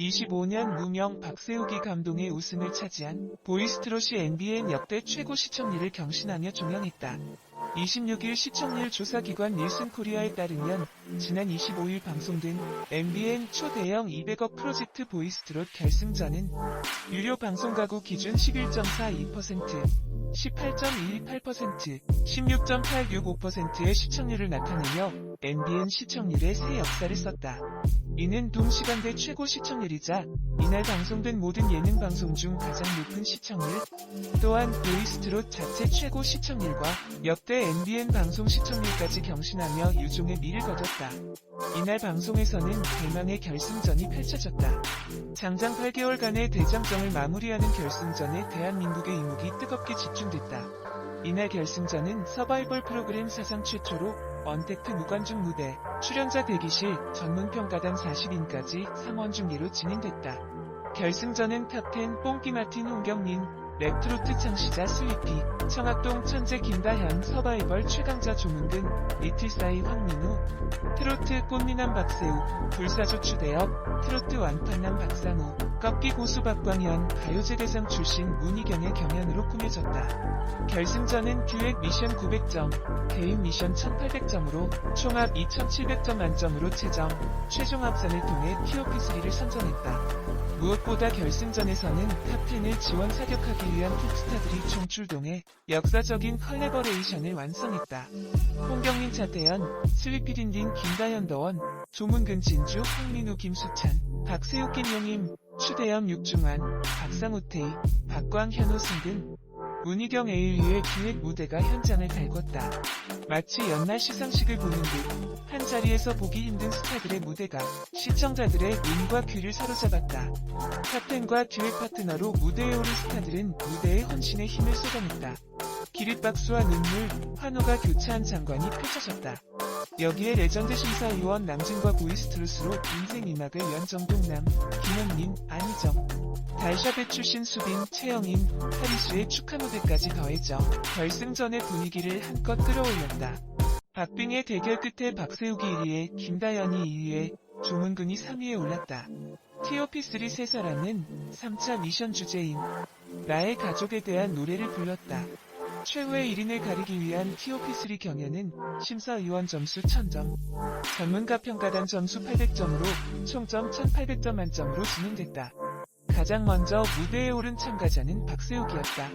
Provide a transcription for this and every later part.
25년 무명 박세욱이 감동의 우승을 차지한 보이스트롯이 NBN 역대 최고 시청률을 경신하며 종영했다. 26일 시청률 조사기관 닐슨 코리아에 따르면 지난 25일 방송된 MBN 초대형 200억 프로젝트 보이스트롯 결승전은 유료 방송 가구 기준 11.42%, 18.28%, 16.865%의 시청률을 나타내며 MBN 시청률의 새 역사를 썼다. 이는 동시간대 최고 시청률이자 이날 방송된 모든 예능 방송 중 가장 높은 시청률, 또한 보이스트롯 자체 최고 시청률과 역대 MBN 방송 시청률까지 경신하며 유종의 미를 거뒀다. 이날 방송에서는 대망의 결승전이 펼쳐졌다. 장장 8개월간의 대장정을 마무리하는 결승전에 대한민국의 이목이 뜨겁게 집중됐다. 이날 결승전은 서바이벌 프로그램 사상 최초로 언택트 무관중 무대, 출연자 대기실, 전문평가단 40인까지 3원 중계로 진행됐다. 결승전은 탑10 뽕끼 마틴 홍경민, 랩트로트 창시자 슬리피, 청학동 천재 김다현 서바이벌 최강자 조문근, 리틀사이 황민우, 트로트 꽃미남 박세욱, 불사조 추대엽, 트로트 완판남 박상우, 꺾기 고수 박광현, 가요제 대상 출신 문희경의 경연으로 꾸며졌다. 결승전은 기획 미션 900점, 개인 미션 1800점으로 총합 2700점 만점으로 채점, 최종 합산을 통해 TOP3를 선정했다. 무엇보다 결승전에서는 탑10을 지원 사격하기 위한 톱스타들이 총출동해 역사적인 컬래버레이션을 완성했다. 홍경민 차태현, 슬리피딘딘 김다현 더원, 조문근 진주, 황민우 김수찬, 박세욱 김용임, 추대염 육중환, 박상우태희, 박광현우 승등, 문희경 에일리의 기획 무대가 현장을 달궜다. 마치 연말 시상식을 보는 듯 한 자리에서 보기 힘든 스타들의 무대가 시청자들의 눈과 귀를 사로잡았다. 탑텐과 기획 파트너로 무대에 오른 스타들은 무대의 헌신에 힘을 쏟아냈다. 기립박수와 눈물, 환호가 교차한 장관이 펼쳐졌다. 여기에 레전드 심사위원 남진과 보이스트롯으로 인생 이막을 연 정동남, 김현민, 안희정, 달샤벳 출신 수빈, 최영인, 하리수의 축하 무대까지 더해져 결승전의 분위기를 한껏 끌어올렸다. 박빙의 대결 끝에 박세욱이 1위에 김다연이 2위에 조문근이 3위에 올랐다. TOP3 세 사람은 3차 미션 주제인 나의 가족에 대한 노래를 불렀다. 최후의 1인을 가리기 위한 TOP3 경연은 심사위원 점수 1000점, 전문가 평가단 점수 800점으로 총점 1800점 만점으로 진행됐다. 가장 먼저 무대에 오른 참가자는 박세욱이었다.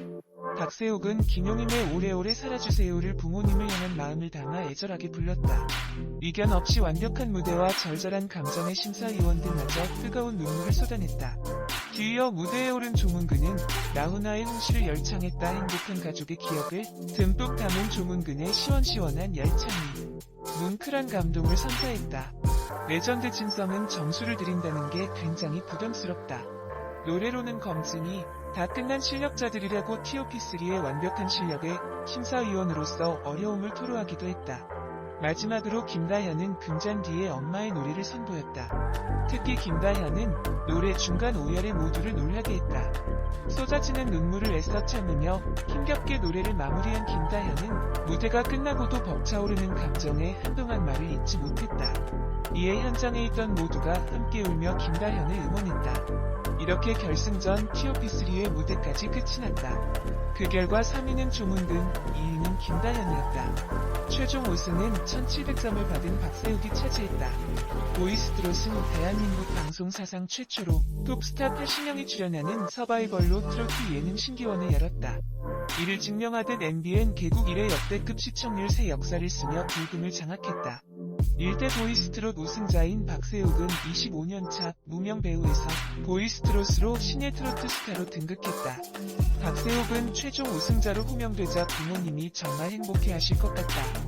박세욱은 김용임의 오래오래 살아주세요를 부모님을 향한 마음을 담아 애절하게 불렀다. 의견 없이 완벽한 무대와 절절한 감정의 심사위원들마저 뜨거운 눈물을 쏟아냈다. 뒤이어 무대에 오른 조문근은 나훈아의 홍시를 열창했다 행복한 가족의 기억을 듬뿍 담은 조문근의 시원시원한 열창이 뭉클한 감동을 선사했다. 레전드 진성은 점수를 드린다는 게 굉장히 부담스럽다. 노래로는 검증이 다 끝난 실력자들이라고 TOP3의 완벽한 실력에 심사위원으로서 어려움을 토로하기도 했다. 마지막으로 김다현은 금잔 뒤에 엄마의 노래를 선보였다. 특히 김다현은 노래 중간 오열에 모두를 놀라게 했다. 쏟아지는 눈물을 애써 참으며 힘겹게 노래를 마무리한 김다현은 무대가 끝나고도 벅차오르는 감정에 한동안 말을 잇지 못했다. 이에 현장에 있던 모두가 함께 울며 김다현을 응원했다. 이렇게 결승전 TOP3의 무대까지 끝이 났다. 그 결과 3위는 조문근, 2위는 김다현이었다. 최종 우승은 1700점을 받은 박세욱이 차지했다. 보이스트롯은 대한민국 방송 사상 최초로 톱스타 80명이 출연하는 서바이벌로 트로트 예능 신기원을 열었다. 이를 증명하듯 MBN 개국 이래 역대급 시청률 새 역사를 쓰며 불금을 장악했다. 일대 보이스트롯 우승자인 박세욱은 25년차 무명 배우에서 보이스트롯으로 신예 트로트 스타로 등극했다. 박세욱은 최종 우승자로 호명되자 부모님이 정말 행복해 하실 것 같다.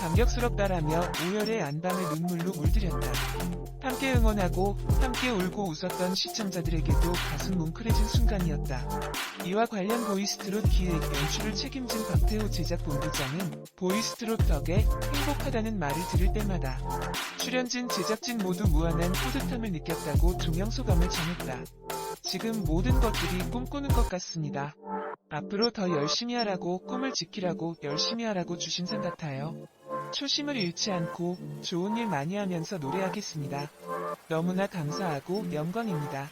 감격스럽다라며 오열의 안방을 눈물로 물들였다. 함께 응원하고 함께 울고 웃었던 시청자들에게도 가슴 뭉클해진 순간이었다. 이와 관련 보이스트롯 기획 연출을 책임진 박태호 제작본부장은 보이스트롯 덕에 행복하다는 말을 들을 때마다 출연진 제작진 모두 무한한 뿌듯함을 느꼈다고 종영 소감을 전했다. 지금 모든 것들이 꿈꾸는 것 같습니다. 앞으로 더 열심히 하라고 꿈을 지키라고 열심히 하라고 주신 상 같아요. 초심을 잃지 않고 좋은 일 많이 하면서 노래하겠습니다. 너무나 감사하고 영광입니다.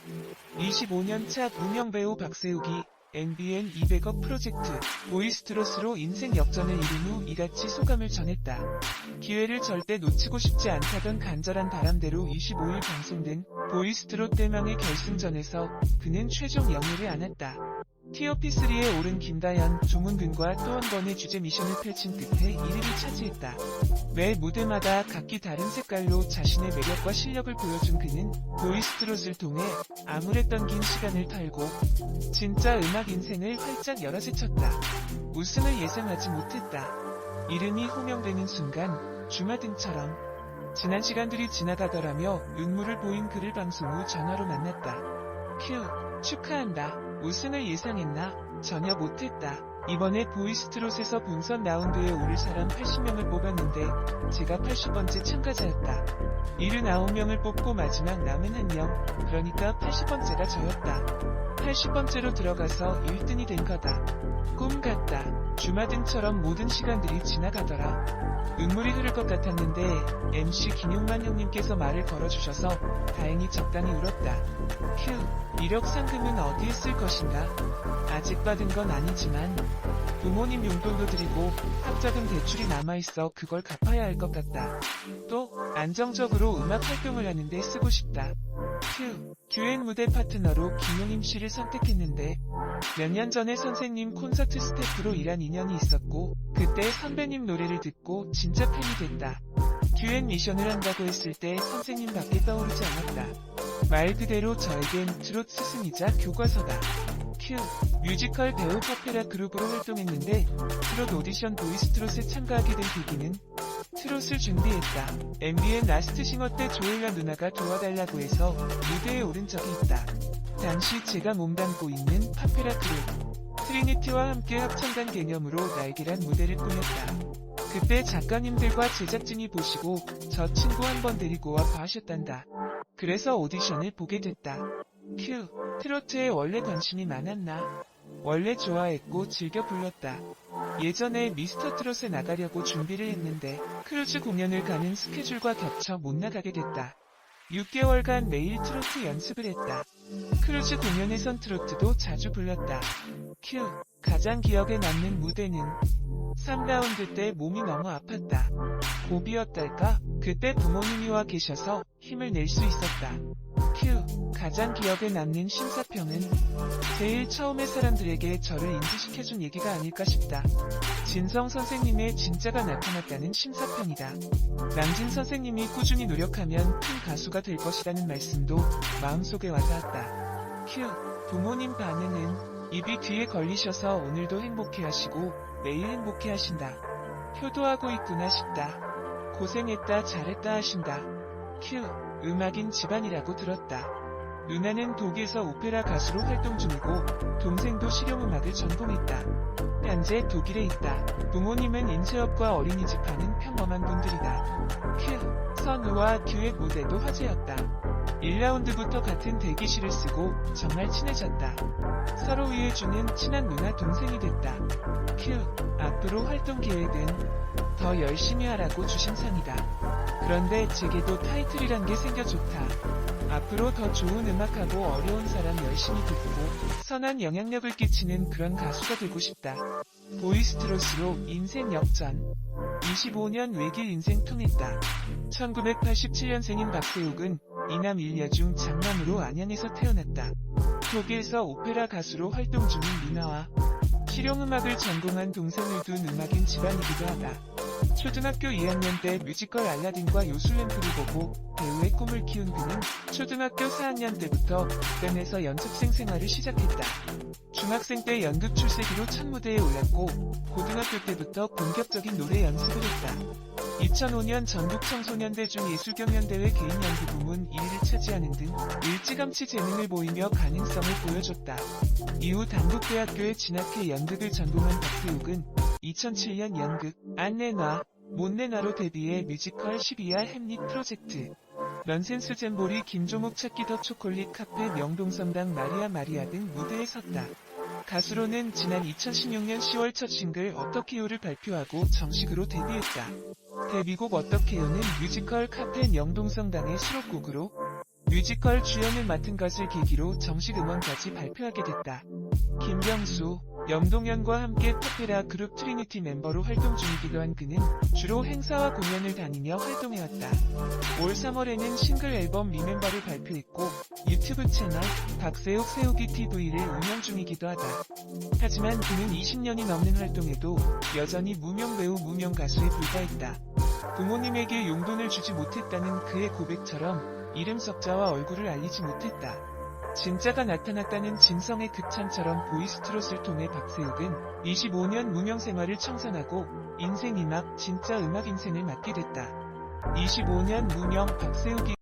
25년 차 무명 배우 박세욱이 MBN 200억 프로젝트 보이스트롯으로 인생 역전을 이룬 후 이같이 소감을 전했다. 기회를 절대 놓치고 싶지 않다던 간절한 바람대로 25일 방송된 보이스트롯 대망의 결승전에서 그는 최종 영예를 안았다. TOP3에 오른 김다연, 조문근과 또 한 번의 주제 미션을 펼친 끝에 1위를 차지했다. 매 무대마다 각기 다른 색깔로 자신의 매력과 실력을 보여준 그는 보이스트롯을 통해 아무랬던 긴 시간을 털고 진짜 음악 인생을 활짝 열어제쳤다. 우승을 예상하지 못했다. 이름이 호명되는 순간 주마등처럼 지난 시간들이 지나가더라며 눈물을 보인 그를 방송 후 전화로 만났다. 큐, 축하한다. 우승을 예상했나? 전혀 못했다. 이번에 보이스트롯에서 본선 라운드에 오를 사람 80명을 뽑았는데 제가 80번째 참가자였다. 79명을 뽑고 마지막 남은 한 명, 그러니까 80번째가 저였다. 80번째로 들어가서 1등이 된 거다. 꿈 같다. 주마등처럼 모든 시간들이 지나가더라. 눈물이 흐를 것 같았는데 MC 김용만 형님께서 말을 걸어주셔서 다행히 적당히 울었다. 휴, 이력 상금은 어디에 쓸 것인가? 아직 받은 건 아니지만 부모님 용돈도 드리고 학자금 대출이 남아있어 그걸 갚아야 할 것 같다. 또 안정적으로 음악 활동을 하는데 쓰고 싶다. 휴, 듀엣 무대 파트너로 김용임 씨를 선택했는데 몇 년 전에 선생님 콘서트 스태프로 일한 인연이 있었고 그때 선배님 노래를 듣고 진짜 팬이 됐다. 듀엣 미션을 한다고 했을 때 선생님밖에 떠오르지 않았다. 말 그대로 저에겐 트롯 스승이자 교과서다. 큐 뮤지컬 배우 파페라 그룹으로 활동했는데 트롯 오디션 보이스 트롯에 참가하게 된 계기는 트롯을 준비했다. MBN 라스트 싱어 때 조엘라 누나가 도와달라고 해서 무대에 오른 적이 있다. 당시 제가 몸담고 있는 파페라 그룹 트리니티와 함께 합창단 개념으로 날개란 무대를 꾸몄다. 그때 작가님들과 제작진이 보시고 저 친구 한 번 데리고 와 봐하셨단다. 그래서 오디션을 보게 됐다. 큐, 트로트에 원래 관심이 많았나? 원래 좋아했고 즐겨 불렀다. 예전에 미스터 트롯에 나가려고 준비를 했는데 크루즈 공연을 가는 스케줄과 겹쳐 못 나가게 됐다. 6개월간 매일 트로트 연습을 했다. 크루즈 공연에선 트로트도 자주 불렀다. 큐, 가장 기억에 남는 무대는 3라운드 때 몸이 너무 아팠다. 고비였달까? 그때 부모님이 와 계셔서 힘을 낼 수 있었다. 큐, 가장 기억에 남는 심사평은 제일 처음에 사람들에게 저를 인지시켜준 얘기가 아닐까 싶다. 진성 선생님의 진짜가 나타났다는 심사평이다. 남진 선생님이 꾸준히 노력하면 큰 가수가 될 것이라는 말씀도 마음속에 와닿았다. 큐, 부모님 반응은 입이 뒤에 걸리셔서 오늘도 행복해 하시고 매일 행복해 하신다. 효도하고 있구나 싶다. 고생했다 잘했다 하신다. 큐, 음악인 집안이라고 들었다. 누나는 독일에서 오페라 가수로 활동 중이고 동생도 실용음악을 전공했다. 현재 독일에 있다. 부모님은 인쇄업과 어린이집 하는 평범한 분들이다. 큐, 선우와 듀엣 무대도 화제였다. 1라운드부터 같은 대기실을 쓰고 정말 친해졌다. 서로 위해주는 친한 누나 동생이 됐다. 큐, 앞으로 활동 계획은 더 열심히 하라고 주신 상이다. 그런데 제게도 타이틀이란 게 생겨 좋다. 앞으로 더 좋은 음악하고 어려운 사람 열심히 듣고 선한 영향력을 끼치는 그런 가수가 되고 싶다. 보이스트롯으로 인생 역전. 25년 외길 인생 통했다. 1987년생인 박세욱은 이남 일녀 중 장남으로 안양에서 태어났다. 독일에서 오페라 가수로 활동 중인 미나와 실용음악을 전공한 동생을 둔 음악인 집안이기도 하다. 초등학교 2학년 때 뮤지컬 알라딘과 요술램프를 보고 배우의 꿈을 키운 그는 초등학교 4학년 때부터 극단에서 연습생 생활을 시작했다. 중학생 때 연극 출세기로 첫 무대에 올랐고 고등학교 때부터 본격적인 노래 연습을 했다. 2005년 전국 청소년대 중 예술경연대회 개인 연기 부문 1위를 차지하는 등 일찌감치 재능을 보이며 가능성을 보여줬다. 이후 단국대학교에 진학해 연극을 전공한 박세욱은 2007년 연극 안내놔 못내놔로 데뷔해 뮤지컬 12야 햄릿 프로젝트 런센스 잼보리 김종욱 찾기 더 초콜릿 카페 명동성당 마리아 마리아 등 무대에 섰다. 가수로는 지난 2016년 10월 첫 싱글 어떻게요를 발표하고 정식으로 데뷔했다. 데뷔곡 어떻게요는 뮤지컬 카펜 영동성당의 수록곡으로 뮤지컬 주연을 맡은 것을 계기로 정식 음원까지 발표하게 됐다. 김병수, 염동현과 함께 터페라 그룹 트리니티 멤버로 활동 중이기도 한 그는 주로 행사와 공연을 다니며 활동해왔다. 올 3월에는 싱글 앨범 리멤버를 발표했고 유튜브 채널 박세욱 세우기 TV를 운영 중이기도 하다. 하지만 그는 20년이 넘는 활동에도 여전히 무명 배우 무명 가수에 불과했다. 부모님에게 용돈을 주지 못했다는 그의 고백처럼 이름 석자와 얼굴을 알리지 못했다. 진짜가 나타났다는 진성의 극찬처럼 보이스트롯을 통해 박세욱은 25년 무명 생활을 청산하고 인생 이막 진짜 음악 인생을 맞게 됐다. 25년 무명 박세욱이